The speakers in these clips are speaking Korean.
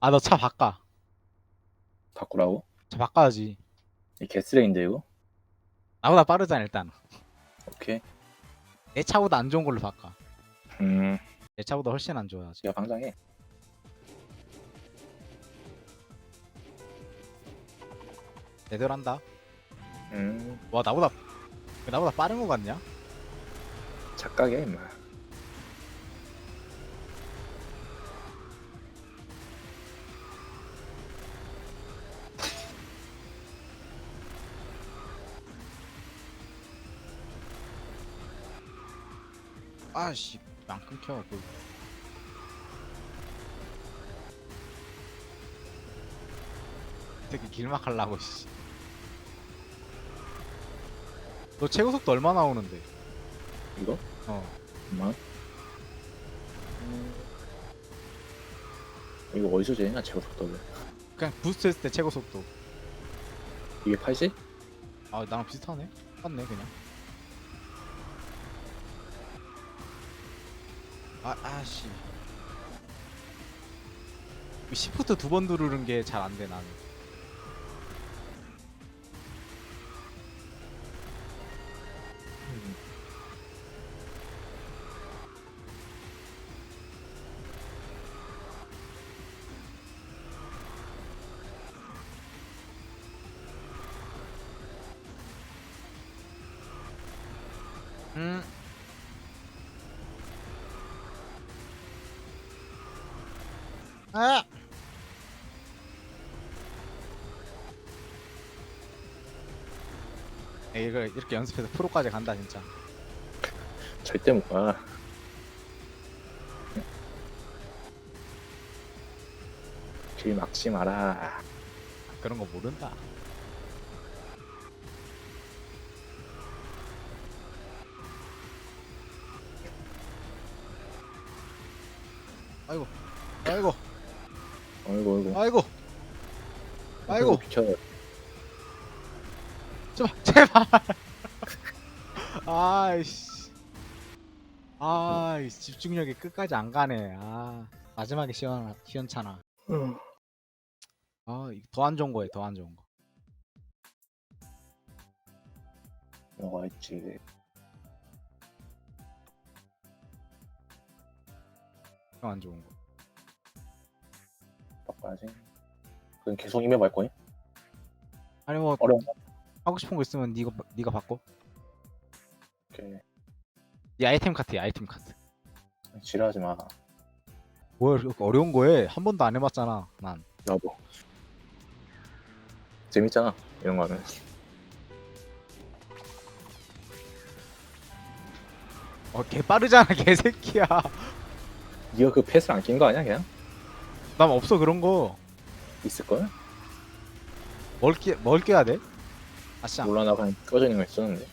아 너 차 바꿔. 바꾸라고? 차 바꿔야지. 이 개쓰레인데 이거? 나보다 빠르잖아 일단. 오케이. 내 차보다 안 좋은 걸로 바꿔. 음, 내 차보다 훨씬 안 좋아야지. 야 방장해. 대들한다. 음, 와 나보다 왜 나보다 빠른 거 같냐? 착각이야 임마. 아씨 안 끊겨. 그. 되게 길막 하려고 씨. 너 최고 속도 얼마 나오는데? 이거? 어. 음, 이거 어디서 재냐 제고 속도를? 그냥 부스트 했을 때 최고 속도. 이게 80? 아 나랑 비슷하네. 똑같네 그냥. 아 아씨. 시프트 두 번 누르는 게 잘 안 돼 나는. 음. 음. 아. 에이, 이거 이렇게 연습해서 프로까지 간다 진짜. 절대 못 가. 길 막지 마라. 그런 거 모른다. 아이고, 아이고, 어이구 어이구. 아이고, 아이고, 비켜. 제발, 제발. 아이씨, 아이 집중력이 끝까지 안 가네. 아 마지막에 시원 시원찮아. 아, 더 안 좋은 거에 더안 좋은 거. 뭐가 있지? 더 안 좋은 거. 바꿔야지. 그럼 계속 이메일 할 거니? 아니 뭐 어려운 거. 하고 싶은 거 있으면 네가 네가 바꿔. 오케이. 이 아이템 카트야 아이템 카트. 지랄하지 마. 뭘 이렇게 어려운 거에 한 번도 안 해봤잖아 난. 나도. 재밌잖아. 이런 거 하면. 어, 개 빠르잖아, 개새끼야. 니가 그 패스를 안낀 거 아니야 그냥? 난 없어 그런 거. 있을걸? 뭘 끼, 뭘 껴야 돼? 아싸. 몰라 나 그냥 꺼져 있는 거 있었는데.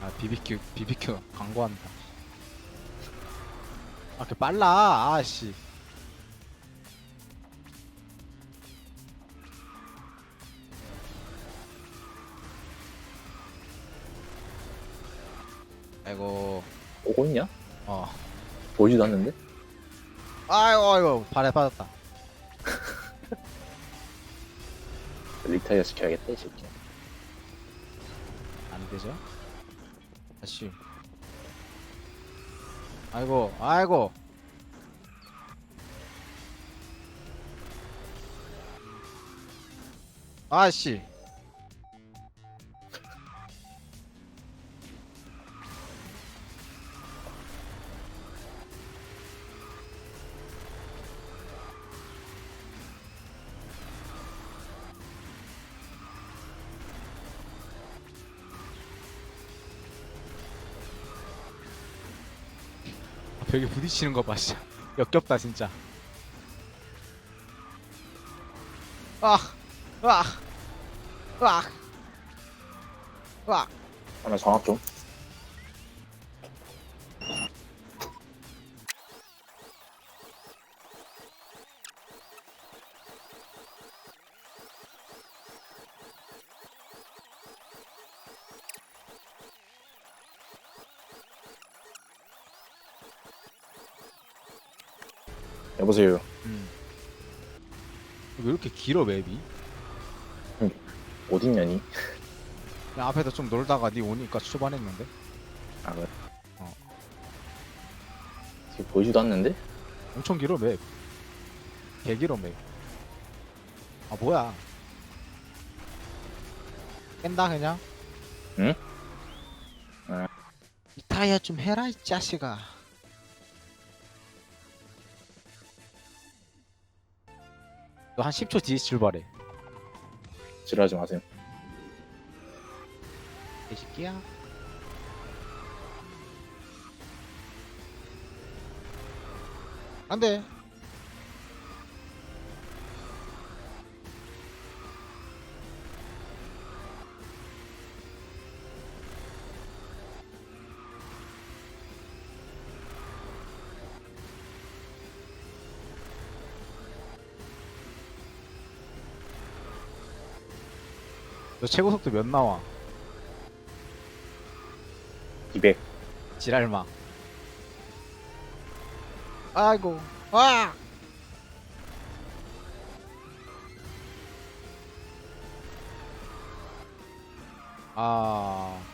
아, BBQ, BBQ 광고한다. 아, 그 빨라, 아씨. 아이고, 오고 있냐? 어. 보이지도 않는데? 아이고, 아이고, 발에 빠졌다. 리타이어 시켜야겠다 이 새끼. 안 되죠? 다시. 아이고, 아이고. 아씨. 벽에 부딪히는 거 봐, 진짜. 역겹다, 진짜. 아, 아, 아, 아. 하나 정확 좀. 여보세요. 음. 왜 이렇게 길어 맵이? 어딨냐니? 그냥 앞에서 좀 놀다가 니 오니까 출발했는데 아 그래? 어. 지금 보이지도 않는데? 엄청 길어 맵. 개 길어 맵. 아 뭐야? 깬다 그냥? 응? 아. 이 타이어 좀 해라 이 자식아. 너 한 10초 뒤에 출발해. 지랄하지 마세요. 이 새끼야. 안 돼. 너 최고 속도 몇 나와? 200. 지랄마. 아이고. 아! 아.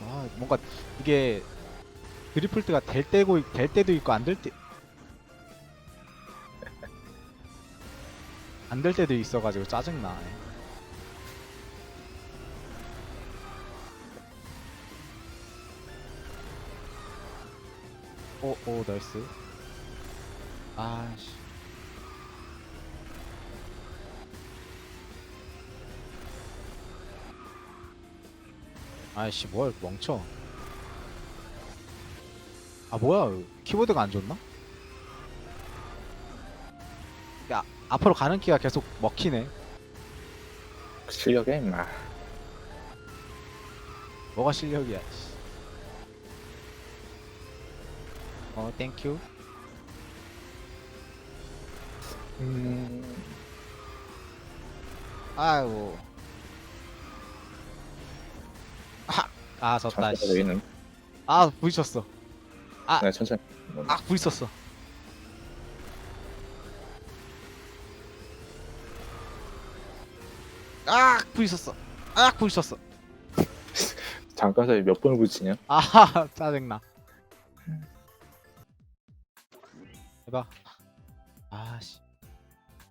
아, 뭔가 이게 드리플트가 될 때고 될 때도 있고 안 될 때. 안 될 때도 있어가지고 짜증나. 오, 오, 나이스. 아씨. 아이씨, 뭐야, 이렇게 멍쳐. 아, 뭐야, 키보드가 안 좋나? 야, 앞으로 가는 키가 계속 먹히네. 실력에 임마. 뭐가 실력이야. 씨. 어, 땡큐. 음. 아이고. 아, 아 졌다. 잠깐 씨. 여기는 아, 부딪혔어. 아. 그냥 천천히. 아, 부딪혔어. 부딪혔어. 아, 부딪혔어. 잠깐 사이 몇 번을 부딪히냐? 아, 짜증나. 해봐. 아씨.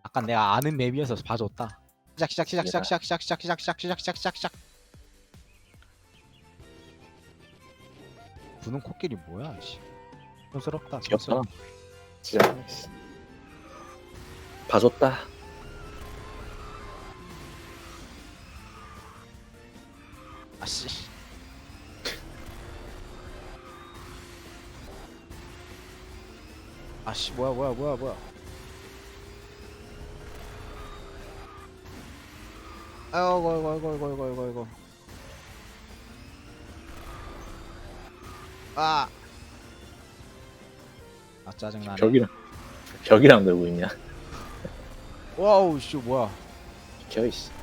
아까 내가 아는 맵이어서 봐줬다. 시작 시작 시작 시작 시작 시작 시작 시작 시작 시작 시작 시작 시작. 부는 코끼리 뭐야? 씨. 촌스럽다. 귀엽다. 촌스럽다. 진짜. 씨. 봐줬다. 아씨. 아씨 뭐야 뭐야 뭐야 뭐야. 아이고 아이고 아이고 아이고 아이고 아이고 아이고. 아. 아 짜증나네. 벽이랑 벽이랑 놀고 있냐? 와우 씨 뭐야. 비켜 이씨.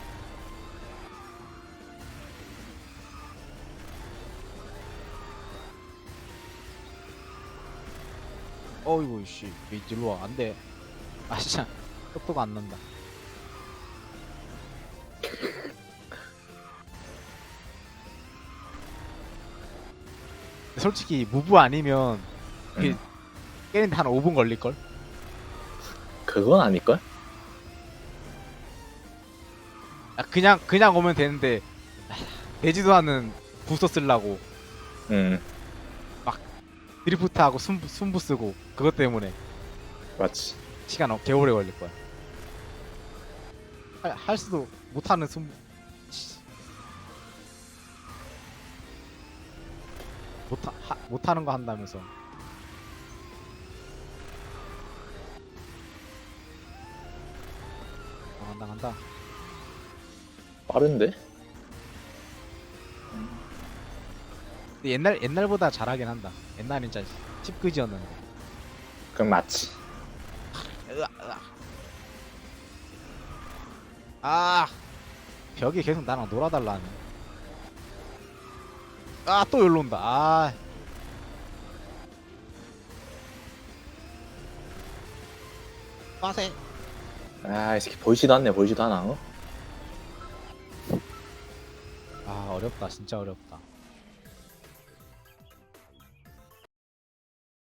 어이구 씨. 이 일로 와. 안 돼. 아 진짜 속도가 안 난다. 솔직히 무브 아니면 이게 응. 깨는데 한 5분 걸릴 걸? 그건 아닐걸? 아, 그냥 그냥 오면 되는데 아, 되지도 않은 부서 쓰려고 응. 드리프트하고 순부, 순부 쓰고 그것 때문에 맞지. 시간 어- 개오래 걸릴 거야. 할, 할 수도 못하는 순부 씨. 못하 하, 못하는 거 한다면서. 어, 간다 간다. 빠른데? 옛날 옛날보다 잘하긴 한다. 옛날엔 진짜 칩그지였는데. 그건 맞지. 으아, 으아. 아, 벽이 계속 나랑 놀아달라 하네. 아, 또 열론다. 아. 빠세. 아, 이 새끼 보이지도 않네, 보이지도 않아. 어? 아, 어렵다. 진짜 어렵다.